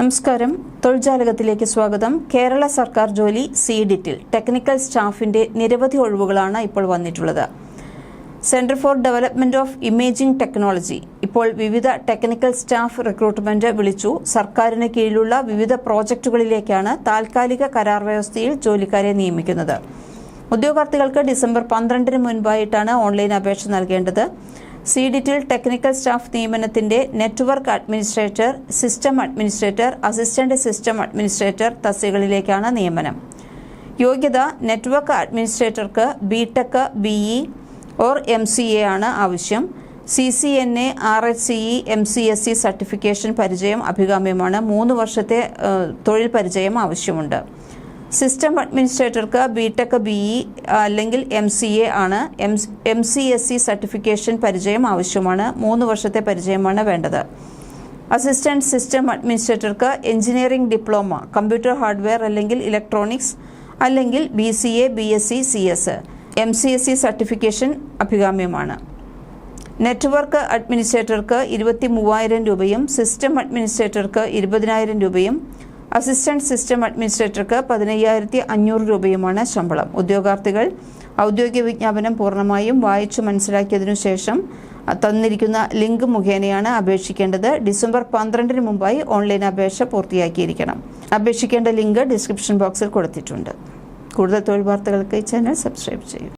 നമസ്കാരം. തൊഴിൽജാലകത്തിലേക്ക് സ്വാഗതം. കേരള സർക്കാർ ജോലി സീഡിറ്റിൽ ടെക്നിക്കൽ സ്റ്റാഫിന്റെ നിരവധി ഒഴിവുകളാണ് ഇപ്പോൾ വന്നിട്ടുള്ളത്. Centre for development of imaging technology. ഇപ്പോൾ വിവിധ ടെക്നിക്കൽ സ്റ്റാഫ് റിക്രൂട്ട്മെന്റ് വിളിച്ചു. സർക്കാരിന് കീഴിലുള്ള വിവിധ പ്രോജക്റ്റുകളിലേക്കാണ് താൽക്കാലിക കരാർ വ്യവസ്ഥയിൽ ജോലിക്കാരെ നിയമിക്കുന്നത്. ഉദ്യോഗാർത്ഥികൾക്ക് ഡിസംബർ പന്ത്രണ്ടിന് മുൻപായിട്ടാണ് ഓൺലൈൻ അപേക്ഷ നൽകേണ്ടത്. സീഡിറ്റിൽ technical staff നിയമനത്തിന്റെ network administrator system administrator assistant system administrator തസ്തികകളിലേക്കാണ് നിയമനം. യോഗ്യത network അഡ്മിനിസ്ട്രേറ്റർക്ക് B tech BE or M C A ആണ് ആവശ്യം. C C N A R H C E M C S C certification പരിചയം അഭികാമ്യമാണ്. മൂന്ന് വർഷത്തെ തൊഴിൽ പരിചയം ആവശ്യമുണ്ട്. സിസ്റ്റം അഡ്മിനിസ്ട്രേറ്റർക്ക് ബി ടെക് ബി ഇ അല്ലെങ്കിൽ എം സി എ ആണ്. M M C S C certification പരിചയം ആവശ്യമാണ്. മൂന്ന് വർഷത്തെ പരിചയമാണ് വേണ്ടത്. അസിസ്റ്റന്റ് സിസ്റ്റം അഡ്മിനിസ്ട്രേറ്റർക്ക് എഞ്ചിനീയറിംഗ് ഡിപ്ലോമ കമ്പ്യൂട്ടർ ഹാർഡ്വെയർ അല്ലെങ്കിൽ ഇലക്ട്രോണിക്സ് അല്ലെങ്കിൽ B C A B S C C S M C S C certification അഭികാമ്യമാണ്. നെറ്റ്വർക്ക് അഡ്മിനിസ്ട്രേറ്റർക്ക് ഇരുപത്തി മൂവായിരം രൂപയും സിസ്റ്റം അഡ്മിനിസ്ട്രേറ്റർക്ക് ഇരുപതിനായിരം രൂപയും അസിസ്റ്റന്റ് സിസ്റ്റം അഡ്മിനിസ്ട്രേറ്റർക്ക് പതിനയ്യായിരത്തി അഞ്ഞൂറ് രൂപയുമാണ് ശമ്പളം. ഉദ്യോഗാർത്ഥികൾ ഔദ്യോഗിക വിജ്ഞാപനം പൂർണമായും വായിച്ചു മനസ്സിലാക്കിയതിനു ശേഷം തന്നിരിക്കുന്ന ലിങ്ക് മുഖേനയാണ് അപേക്ഷിക്കേണ്ടത്. ഡിസംബർ പന്ത്രണ്ടിന് മുമ്പായി ഓൺലൈൻ അപേക്ഷ പൂർത്തിയാക്കിയിരിക്കണം. അപേക്ഷിക്കേണ്ട ലിങ്ക് ഡിസ്ക്രിപ്ഷൻ ബോക്സിൽ കൊടുത്തിട്ടുണ്ട്. കൂടുതൽ തൊഴിൽ വാർത്തകൾക്ക് ചാനൽ സബ്സ്ക്രൈബ് ചെയ്യും.